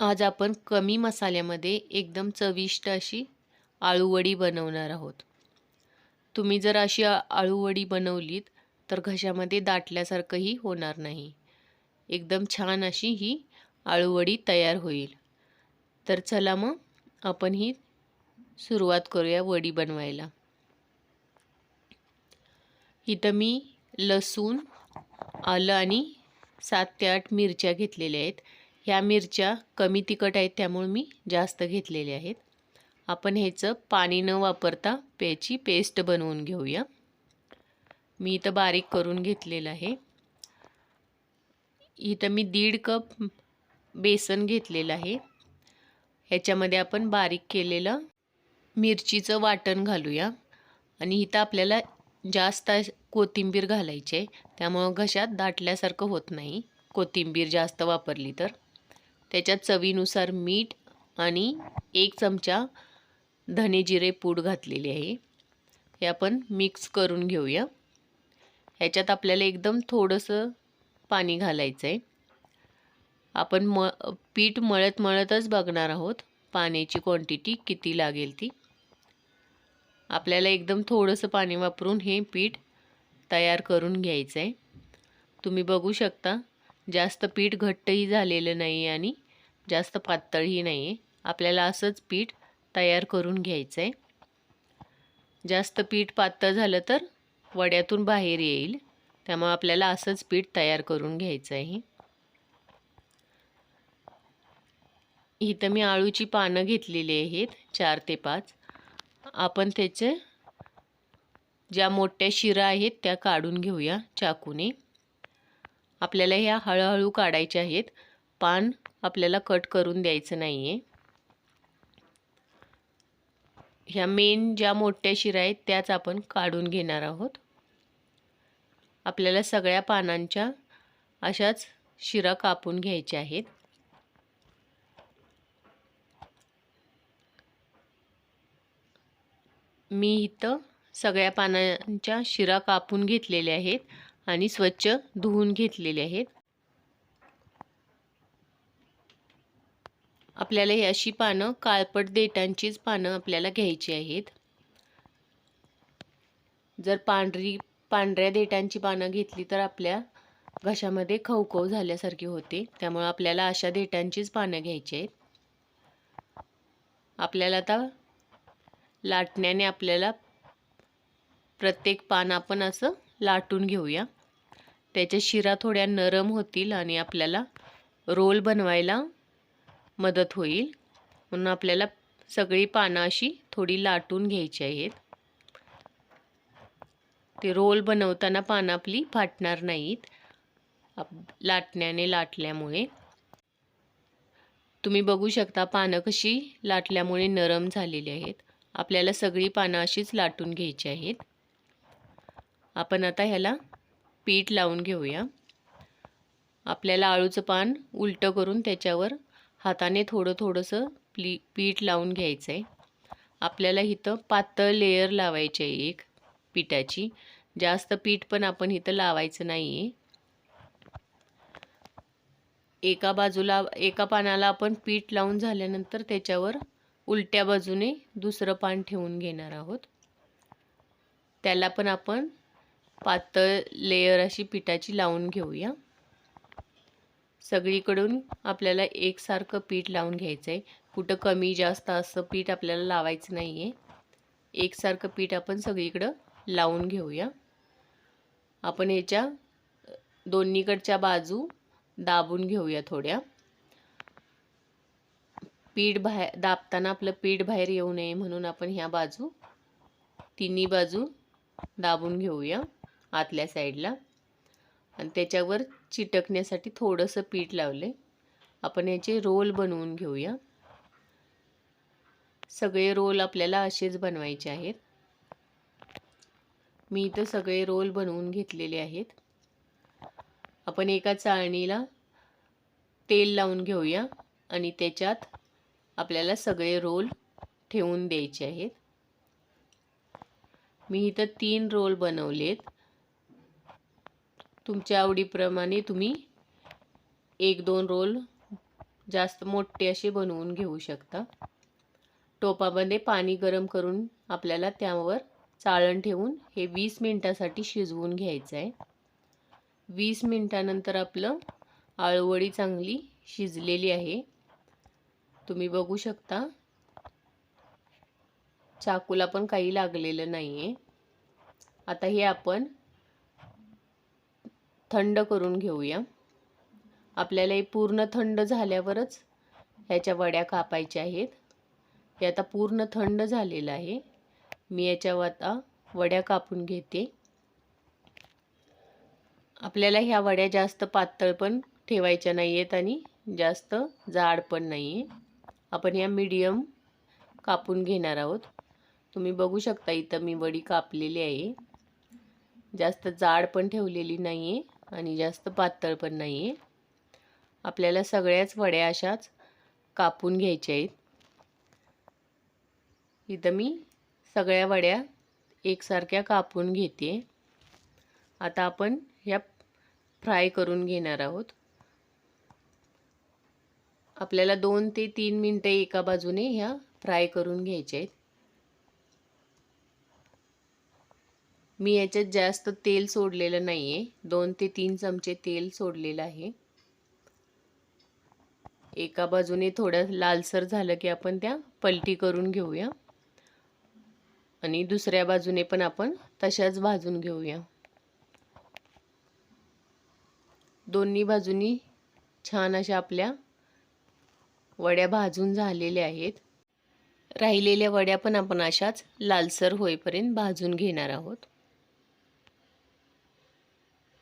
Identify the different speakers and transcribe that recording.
Speaker 1: आज आपण कमी मसाल्यामध्ये एकदम चविष्ट अशी आळूवडी बनवणार आहोत. तुम्ही जर अशी आळूवडी बनवलीत तर घशामध्ये दाटल्यासारखंही होणार नाही. एकदम छान अशी ही आळूवडी तयार होईल. तर चला मग आपण ही सुरुवात करूया वडी बनवायला. इथं मी लसूण आलं आणि सात ते आठ मिरच्या घेतलेल्या आहेत. ह्या मिरच्या कमी तिखट आहेत त्यामुळे मी जास्त घेतलेल्या आहेत. आपण ह्याचं पाणी न वापरता प्याची पेस्ट बनवून घेऊया. मी इथं बारीक करून घेतलेलं आहे. इथं मी दीड कप बेसन घेतलेलं आहे. ह्याच्यामध्ये आपण बारीक केलेलं मिरचीचं वाटण घालूया. आणि इथं आपल्याला जास्त कोथिंबीर घालायची आहे. त्यामुळं घशात दाटल्यासारखं होत नाही. कोथिंबीर जास्त वापरली तर. त्याच्यात चवीनुसार मीठ आणि एक चमचा धने जिरे पूड घातलेली आहे. हे आपण मिक्स करून घेऊया. ह्याच्यात आपल्याला एकदम थोडंसं पाणी घालायचं आहे आपण म पीठ मळत मळतच बघणार आहोत पाण्याची क्वांटिटी किती लागेल ती. आपल्याला एकदम थोडंसं पाणी वापरून हे पीठ तयार करून घ्यायचं आहे तुम्ही बघू शकता जास्त पीठ घट्टही झालेलं नाही आहे आणि जास्त पातळही नाही. आपल्याला असंच पीठ तयार करून घ्यायचं आहे जास्त पीठ पातळ झालं तर वड्यातून बाहेर येईल. त्यामुळे आपल्याला असंच पीठ तयार करून घ्यायचं आहे इथं मी आळूची पानं घेतलेली आहेत चार ते पाच. आपण त्याचे ज्या मोठ्या शिरा आहेत त्या काढून घेऊया चाकूने. आपल्याला ह्या हळूहळू काढायच्या आहेत. पान आपल्याला कट करून द्यायचं नाही आहे ह्या मेन ज्या मोठ्या शिरा आहेत त्याच आपण काढून घेणार आहोत. आपल्याला सगळ्या पानांच्या अशाच शिरा कापून घ्यायच्या आहेत. मी इथं सगळ्या पानांच्या शिरा कापून घेतलेल्या आहेत आणि स्वच्छ धुवून घेतलेले आहेत. आपल्याला ही अशी पानं काळपट देटांचीच पानं आपल्याला घ्यायची आहेत. जर पांढरी पांढऱ्या देटांची पानं घेतली तर आपल्या घशामध्ये खवखव झाल्यासारखी होते. त्यामुळे आपल्याला अशा देटांचीच पानं घ्यायची आहेत. आपल्याला आता लाटण्याने आपल्याला प्रत्येक पान आपण असं लाटून घेऊया. त्याच्या शिरा थोड्या नरम होतील आणि आपल्याला रोल बनवायला मदत होईल. म्हणून आपल्याला सगळी पानं अशी थोडी लाटून घ्यायची आहेत. ते रोल बनवताना पानं आपली फाटणार नाहीत. लाटण्याने लाटल्यामुळे. तुम्ही बघू शकता पानं कशी लाटल्यामुळे नरम झालेली आहेत. आपल्याला सगळी पानं अशीच लाटून घ्यायची आहेत. आपण आता ह्याला पीठ लावून घेऊया. आपल्याला आळूचं पान उलटं करून त्याच्यावर हाताने थोडं थोडंसं प्ली पीठ लावून घ्यायचं आहे आपल्याला इथं पातळ लेयर लावायची आहे एक पिठाची. जास्त पीठ पण आपण इथं लावायचं नाही आहे एका बाजूला एका पानाला आपण पीठ लावून झाल्यानंतर त्याच्यावर उलट्या बाजूने दुसरं पान ठेवून घेणार आहोत. त्याला पण आपण पातळ लेयर अशी पिठाची लावून घेऊया. सगळीकडून आपल्याला एकसारखं पीठ लावून घ्यायचं आहे कुठं कमी जास्त असं पीठ आपल्याला लावायचं नाही आहे एकसारखं पीठ आपण सगळीकडं लावून घेऊया. आपण ह्याच्या दोन्हीकडच्या बाजू दाबून घेऊया थोड्या. पीठ बाहेर दाबताना आपलं पीठ बाहेर येऊ नये म्हणून आपण ह्या बाजू तिन्ही बाजू दाबून घेऊया आतल्या साईडला. आणि त्याच्यावर चिटकण्यासाठी थोडंसं पीठ लावले. आपण याचे रोल बनवून घेऊया. सगळे रोल आपल्याला असेच बनवायचे आहेत. मी इथं सगळे रोल बनवून घेतलेले आहेत. आपण एका चाळणीला तेल लावून घेऊया आणि त्याच्यात आपल्याला सगळे रोल ठेवून द्यायचे आहेत. मी इथं तीन रोल बनवलेत. तुमच्या आवडीप्रमाणे तुम्ही एक दोन रोल जास्त मोठे असे बनवून घेऊ शकता. टोपामध्ये पाणी गरम करून आपल्याला त्यावर चाळण ठेवून हे वीस मिनटासाठी शिजवून घ्यायचं आहे. वीस मिनटानंतर आपलं आळूवडी चांगली शिजलेली आहे. तुम्ही बघू शकता चाकूला पण काही लागलेलं नाही आहे आता हे आपण थंड करून घेऊया. आपल्याला हे पूर्ण थंड झाल्यावरच ह्याच्या वड्या कापायच्या आहेत. हे आता पूर्ण थंड झालेलं आहे. मी याच्यावर आता वड्या कापून घेते. आपल्याला ह्या वड्या जास्त पातळ पण ठेवायच्या नाही आहेत आणि जास्त जाड पण नाही आहे आपण ह्या मीडियम कापून घेणार आहोत. तुम्ही बघू शकता इथं मी वडी कापलेली आहे. जास्त जाड पण ठेवलेली नाही आहे आणि जास्त पातळ पण नाही आहे आपल्याला सगळ्याच वड्या अशाच कापून घ्यायच्या आहेत. इथं मी सगळ्या वड्या एकसारख्या कापून घेते. आता आपण ह्या फ्राय करून घेणार आहोत. आपल्याला दोन ते तीन मिनटं एका बाजूने ह्या फ्राय करून घ्यायच्या आहेत. मी याच्यात जास्त तेल सोडलेलं नाही आहे दोन ते तीन चमचे तेल सोडलेलं आहे. एका बाजूने थोडं लालसर झालं की आपण त्या पलटी करून घेऊया. आणि दुसऱ्या बाजूने पण आपण तशाच भाजून घेऊया. दोन्ही बाजूनी छान अशा आपल्या वड्या भाजून झालेल्या आहेत. राहिलेल्या वड्या पण आपण अशाच लालसर होईपर्यंत भाजून घेणार आहोत.